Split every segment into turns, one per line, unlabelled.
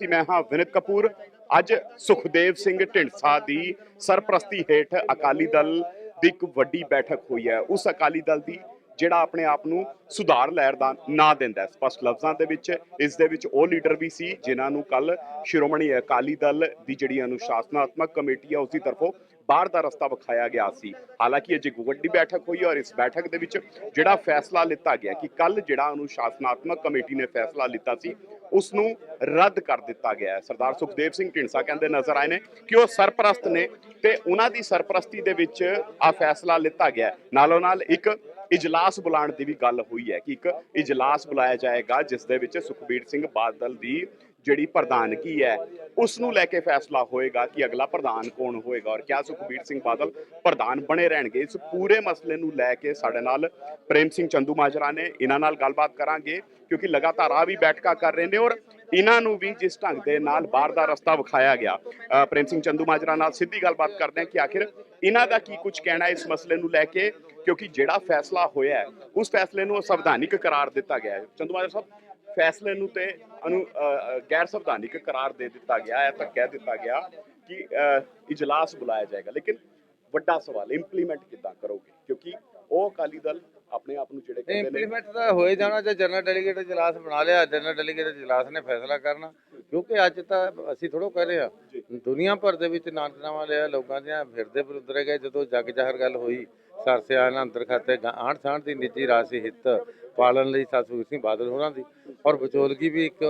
ਸੀ ਮੈਂ, ਹਾਂ, ਵਿਨਿਤ ਕਪੂਰ। ਅੱਜ ਸੁਖਦੇਵ ਸਿੰਘ ਢਿੰਡਸਾ ਦੀ ਸਰਪ੍ਰਸਤੀ ਹੇਠ ਅਕਾਲੀ ਦਲ ਦੀ ਇੱਕ ਵੱਡੀ ਬੈਠਕ ਹੋਈ ਹੈ। ਉਸ ਅਕਾਲੀ ਦਲ ਦੀ ਜਿਹੜਾ ਆਪਣੇ ਆਪ ਨੂੰ ਸੁਧਾਰ ਲਹਿਰ ਦਾ ਨਾਂ ਦਿੰਦਾ ਹੈ। ਸਪਸ਼ਟ ਲਫ਼ਜ਼ਾਂ ਦੇ ਵਿੱਚ, ਇਸ ਦੇ ਵਿੱਚ ਉਹ ਲੀਡਰ ਵੀ ਸੀ, ਜਿਨ੍ਹਾਂ ਨੂੰ ਕੱਲ ਸ਼੍ਰੋਮਣੀ ਅਕਾਲੀ ਦਲ ਦੀ ਜਿਹੜੀ ਅਨੁਸ਼ਾਸਨਾਤਮਕ ਕਮੇਟੀ ਹੈ, ਉਸ ਦੀ ਤਰਫੋਂ ਬਾਹਰ ਦਾ ਰਸਤਾ ਵਿਖਾਇਆ ਗਿਆ ਸੀ। ਹਾਲਾਂਕਿ ਅਜੇ ਇੱਕ ਵੱਡੀ ਬੈਠਕ ਹੋਈ ਔਰ ਇਸ ਬੈਠਕ ਦੇ ਵਿੱਚ ਜਿਹੜਾ ਫੈਸਲਾ ਲਿੱਤਾ ਗਿਆ ਕਿ ਕੱਲ ਜਿਹੜਾ ਅਨੁਸ਼ਾਸਨਾਤਮਕ ਕਮੇਟੀ ਨੇ ਫੈਸਲਾ ਲਿੱਤਾ ਸੀ ਉਸ ਨੂੰ ਰੱਦ ਕਰ ਦਿੱਤਾ ਗਿਆ ਹੈ। ਸਰਦਾਰ ਸੁਖਦੇਵ ਸਿੰਘ ਢੀਂਡਸਾ ਕਹਿੰਦੇ ਨਜ਼ਰ ਆਏ ਨੇ ਕਿ ਉਹ ਸਰਪ੍ਰਸਤ ਨੇ ਤੇ ਉਹਨਾਂ ਦੀ ਸਰਪ੍ਰਸਤੀ ਦੇ ਵਿੱਚ ਆ ਫੈਸਲਾ ਲਿੱਤਾ ਗਿਆ ਨਾਲੋਂ ਨਾਲ ਇੱਕ ਇਜਲਾਸ ਬੁਲਾਉਣ ਦੀ ਵੀ ਗੱਲ ਹੋਈ ਹੈ ਕਿ ਇੱਕ ਇਜਲਾਸ ਬੁਲਾਇਆ ਜਾਏਗਾ, ਜਿਸ ਦੇ ਵਿੱਚ ਸੁਖਬੀਰ ਸਿੰਘ ਬਾਦਲ ਦੀ ਜਿਹੜੀ ਪ੍ਰਧਾਨਗੀ ਹੈ ਉਸ ਨੂੰ ਲੈ ਕੇ ਫੈਸਲਾ ਹੋਏਗਾ ਕਿ ਅਗਲਾ ਪ੍ਰਧਾਨ ਕੌਣ ਹੋਏਗਾ ਔਰ ਕਿਆ ਸੁਖਬੀਰ ਸਿੰਘ ਬਾਦਲ ਪ੍ਰਧਾਨ ਬਣੇ ਰਹਿਣਗੇ। ਇਸ ਪੂਰੇ ਮਸਲੇ ਨੂੰ ਲੈ ਕੇ ਸਾਡੇ ਨਾਲ ਪ੍ਰੇਮ ਸਿੰਘ ਚੰਦੂ ਮਾਜਰਾ ਨੇ ਇਹਨਾਂ ਨਾਲ ਗੱਲਬਾਤ ਕਰਾਂਗੇ ਕਿਉਂਕਿ ਲਗਾਤਾਰ ਆ ਵੀ ਬੈਠਕਾਂ ਕਰ ਰਹੇ ਨੇ ਔਰ ਇਹਨਾਂ ਨੂੰ ਵੀ ਜਿਸ ਢੰਗ ਦੇ ਨਾਲ ਬਾਹਰ ਦਾ ਰਸਤਾ ਵਿਖਾਇਆ ਗਿਆ। ਪ੍ਰੇਮ ਸਿੰਘ ਚੰਦੂ ਮਾਜਰਾ ਨਾਲ ਸਿੱਧੀ ਗੱਲਬਾਤ ਕਰਦੇ ਹਾਂ ਕਿ ਆਖਿਰ ਇਹਨਾਂ ਦਾ ਕੀ ਕੁਝ ਕਹਿਣਾ ਇਸ ਮਸਲੇ ਨੂੰ ਲੈ ਕੇ ਕਿਉਂਕਿ ਜਿਹੜਾ ਫੈਸਲਾ ਹੋਇਆ ਉਸ ਫੈਸਲੇ ਨੂੰ ਸੰਵਿਧਾਨਿਕ ਕਰਾਰ ਦਿੱਤਾ ਗਿਆ ਹੈ। ਚੰਦੂ ਮਾਜਰਾ ਸਾਹਿਬ ਫੈਸਲੇ ਨੂੰ ਤੇ ਅਨੂ ਗੈਰ ਸੰਵਿਧਾਨਿਕ ਕਰਾਰ ਦੇ ਦਿੱਤਾ ਗਿਆ ਹੈ ਤਾਂ ਕਹਿ ਦਿੱਤਾ ਗਿਆ ਕਿ ਇਜਲਾਸ ਬੁਲਾਇਆ ਜਾਏਗਾ। ਲੇਕਿਨ ਵੱਡਾ ਸਵਾਲ ਇੰਪਲੀਮੈਂਟ ਕਿੱਦਾਂ ਕਰੋਗੇ? ਕਿਉਂਕਿ ਉਹ ਅਕਾਲੀ ਦਲ ਆਪਣੇ ਆਪ ਨੂੰ ਜਿਹੜੇ ਕਹਿੰਦੇ ਨੇ
ਇੰਪਲੀਮੈਂਟ ਤਾਂ ਹੋਏ ਜਾਣਾ ਜੇ ਜਨਰਲ ਡੈਲੀਗੇਟ ਇਜਲਾਸ ਬਣਾ ਲਿਆ ਜਨਰਲ ਡੈਲੀਗੇਟ ਇਜਲਾਸ ਨੇ ਫੈਸਲਾ ਕਰਨਾ। ਕਿਉਂਕਿ ਅੱਜ ਤਾਂ ਅਸੀਂ ਥੋੜੋ ਕਹਿ ਰਹੇ ਆ ਦੁਨੀਆ ਭਰ ਦੇ ਵਿੱਚ ਨਾਨਕਨਾਮਾ ਲਿਆ ਲੋਕਾਂ ਦੀਆਂ ਫਿਰਦੇ ਫਿਰਦੇ ਗਏ ਜਦੋਂ ਜੱਗ ਜਾਹਰ ਗੱਲ ਹੋਈ ਸਰਸਿਆ ਨਾਲ ਅੰਦਰ ਖਾਤੇ ਆਂਢ ਸਾਂਢ ਦੀ ਨਿੱਜੀ ਰਾਸੀ ਹਿੱਤ ਪਾਲਣ ਲਈ ਸਤਿਗੁਰੂ ਸਿੰਘ ਬਾਦਲ ਹੋਰਾਂ ਦੀ। ਔਰ ਵਿਚੋਲਗੀ ਵੀ ਇੱਕ,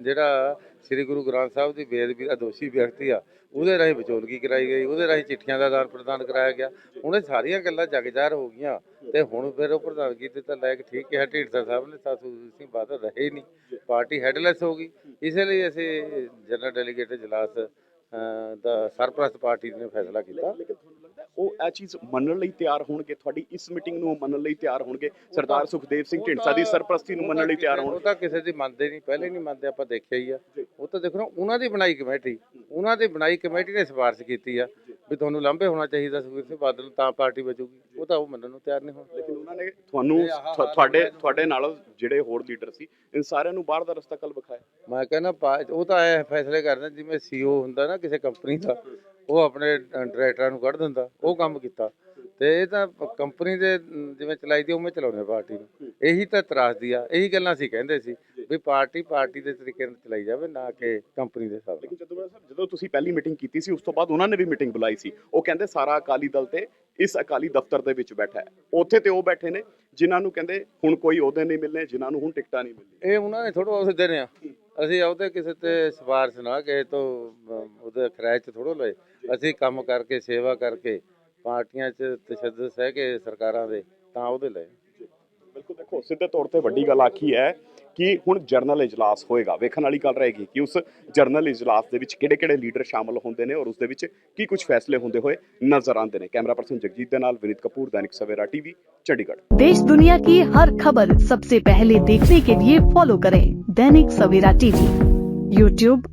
ਜਿਹੜਾ ਸ੍ਰੀ ਗੁਰੂ ਗ੍ਰੰਥ ਸਾਹਿਬ ਦੀ ਬੇਅਦਬੀ ਦਾ ਦੋਸ਼ੀ ਵਿਅਕਤੀ ਆ, ਉਹਦੇ ਰਾਹੀਂ ਵਿਚੋਲਗੀ ਕਰਾਈ ਗਈ, ਉਹਦੇ ਰਾਹੀਂ ਚਿੱਠੀਆਂ ਦਾ ਆਦਾਨ ਪ੍ਰਦਾਨ ਕਰਾਇਆ ਗਿਆ। ਹੁਣ ਇਹ ਸਾਰੀਆਂ ਗੱਲਾਂ ਜਗਜਾਰ ਹੋ ਗਈਆਂ ਤੇ ਹੁਣ ਫਿਰ ਉਹ ਪ੍ਰਧਾਨਗੀ ਤੇ ਤਾਂ ਲੈ ਠੀਕ ਕਿਹਾ ਢੀਂਡਸਾ ਸਾਹਿਬ ਨੇ ਸਤਿਗੁਰੂ ਸਿੰਘ ਬਾਦਲ ਰਹੇ ਨਹੀਂ, ਪਾਰਟੀ ਹੈਡਲੈਸ ਹੋ ਗਈ। ਇਸੇ ਲਈ ਅਸੀਂ ਜਨਰਲ ਡੈਲੀਗੇਟ ਇਜਲਾਸ ਦਾ ਸਰਪ੍ਰਸਤ ਪਾਰਟੀ ਨੇ ਫੈਸਲਾ ਕੀਤਾ।
ਉਹ ਇਹ ਚੀਜ਼ ਮੰਨਣ ਲਈ ਤਿਆਰ ਹੋਣਗੇ ਤੁਹਾਡੀ ਇਸ ਮੀਟਿੰਗ ਨੂੰ ਉਹ ਮੰਨਣ ਲਈ ਤਿਆਰ ਹੋਣਗੇ। ਸਰਦਾਰ ਸੁਖਦੇਵ ਸਿੰਘ ਢੀਂਡਸਾ ਦੀ ਸਰਪ੍ਰਸਤੀ ਨੂੰ ਮੰਨਣ ਲਈ ਤਿਆਰ
ਉਹ
ਹੋਣਗੇ
ਤਾਂ ਕਿਸੇ ਦੀ ਮੰਨਦੇ ਨਹੀਂ ਪਹਿਲੇ ਨਹੀਂ ਮੰਨਦੇ ਆਪਾਂ ਦੇਖਿਆ ਹੀ ਆ। ਉਹ ਤਾਂ ਦੇਖੋ ਉਹਨਾਂ ਦੀ ਬਣਾਈ ਕਮੇਟੀ ਉਹਨਾਂ ਦੀ ਬਣਾਈ ਕਮੇਟੀ ਨੇ ਸਿਫਾਰਿਸ਼ ਕੀਤੀ ਆ ਵੀ ਤੁਹਾਨੂੰ ਲਾਂਭੇ ਹੋਣਾ ਚਾਹੀਦਾ ਸੁਖਬੀਰ ਸਿੰਘ ਬਾਦਲ ਤਾਂ ਪਾਰਟੀ ਬਚੂਗੀ। ਉਹ ਤਾਂ ਉਹ ਮੰਨਣ ਨੂੰ ਤਿਆਰ ਨਹੀਂ ਹੋਣ।
ਲੇਕਿਨ ਉਹਨਾਂ ਨੇ ਤੁਹਾਨੂੰ ਤੁਹਾਡੇ ਤੁਹਾਡੇ ਨਾਲ ਜਿਹੜੇ ਹੋਰ ਲੀਡਰ ਸੀ ਇਨ ਸਾਰਿਆਂ ਨੂੰ ਬਾਹਰ ਦਾ ਰਸਤਾ ਕੱਲ ਵਿਖਾਇਆ।
ਮੈਂ ਕਹਿੰਦਾ ਉਹ ਤਾਂ ਐ ਫੈਸਲੇ ਕਰਦੇ ਜਿਵੇਂ ਸੀਓ ਹੁੰਦਾ ਨਾ ਕਿਸੇ ਕੰਪਨੀ ਦਾ ਉਹ ਆਪਣੇ ਡਾਇਰੈਕਟਰਾਂ ਨੂੰ ਕੱਢ ਦਿੰਦਾ ਉਹ ਕੰਮ ਕੀਤਾ। ਤੇ ਇਹ ਤਾਂ ਕੰਪਨੀ ਦੇ ਜਿਵੇਂ ਚਲਾਈ ਦੀ ਉਵੇਂ ਚਲਾਉਂਦੇ ਪਾਰਟੀ ਨੂੰ। ਇਹੀ ਤਾਂ ਤਰਾਸਦੀ ਆ ਇਹੀ ਗੱਲਾਂ ਅਸੀਂ ਕਹਿੰਦੇ ਸੀ ਵੀ ਪਾਰਟੀ ਪਾਰਟੀ ਦੇ ਤਰੀਕੇ ਨਾਲ ਚਲਾਈ ਜਾਵੇ ਨਾ ਕਿ ਕੰਪਨੀ ਦੇ ਹਿਸਾਬ
ਲੇਕਿਨ ਜਦੋਂ ਸਾਹਿਬ ਜਦੋਂ ਤੁਸੀਂ ਪਹਿਲੀ ਮੀਟਿੰਗ ਕੀਤੀ ਸੀ ਉਸ ਤੋਂ ਬਾਅਦ ਉਹਨਾਂ ਨੇ ਵੀ ਮੀਟਿੰਗ ਬੁਲਾਈ ਸੀ। ਉਹ ਕਹਿੰਦੇ ਸਾਰਾ ਅਕਾਲੀ ਦਲ ਤੇ ਇਸ ਅਕਾਲੀ ਦਫ਼ਤਰ ਦੇ ਵਿੱਚ ਬੈਠਾ ਹੈ। ਉੱਥੇ ਤੇ ਉਹ ਬੈਠੇ ਨੇ ਜਿਨ੍ਹਾਂ ਨੂੰ ਕਹਿੰਦੇ ਹੁਣ ਕੋਈ ਅਹੁਦੇ ਨਹੀਂ ਮਿਲਨੇ ਜਿਨ੍ਹਾਂ ਨੂੰ ਹੁਣ ਟਿਕਟਾਂ ਨਹੀਂ ਮਿਲਣੀ
ਇਹ ਉਹਨਾਂ ਨੇ ਥੋੜਾ ਉਸ ਦੇਣੇ ਆ। ਅਸੀਂ ਉਹਦੇ ਕਿਸੇ ਤੇ ਸਿਫਾਰਿਸ਼ ਨਾ ਕਿਸੇ ਤੋਂ ਉਹਦੇ ਖਰਾਇ ਚ ਥੋੜੋ ਲਏ ਅਸੀਂ ਕੰਮ ਕਰਕੇ ਸੇਵਾ ਕਰਕੇ ਪਾਰਟੀਆਂ 'ਚ ਤਸ਼ੱਦਦ ਸਹਿ ਕੇ ਸਰਕਾਰਾਂ ਦੇ ਤਾਂ ਉਹਦੇ ਲਏ
ਬਿਲਕੁਲ ਦੇਖੋ ਸਿੱਧੇ ਤੌਰ ਤੇ ਵੱਡੀ ਗੱਲ ਆਖੀ ਹੈ ਕਿ ਹੁਣ ਜਰਨਲ ਇਜਲਾਸ ਹੋਏਗਾ ਵੇਖਣ ਵਾਲੀ ਗੱਲ ਰਹੇਗੀ ਕਿ ਉਸ ਜਰਨਲ ਇਜਲਾਸ ਦੇ ਵਿੱਚ ਕਿਹੜੇ-ਕਿਹੜੇ ਲੀਡਰ ਸ਼ਾਮਲ ਹੁੰਦੇ ਨੇ ਔਰ ਉਸ ਦੇ ਵਿੱਚ ਕੀ ਕੁਝ ਫੈਸਲੇ ਹੁੰਦੇ ਹੋਏ ਨਜ਼ਰ ਆਉਂਦੇ ਨੇ ਕੈਮਰਾ ਪਰਸਨ ਜਗਜੀਤ ਦੇ ਨਾਲ ਵਿਨੀਤ ਕਪੂਰ ਦੈਨਿਕ ਸਵੇਰਾ ਟੀਵੀ ਚੰਡੀਗੜ੍ਹ
देश दुनिया की हर खबर सबसे पहले देखने के लिए फॉलो करें दैनिक सवेरा टीवी यूट्यूब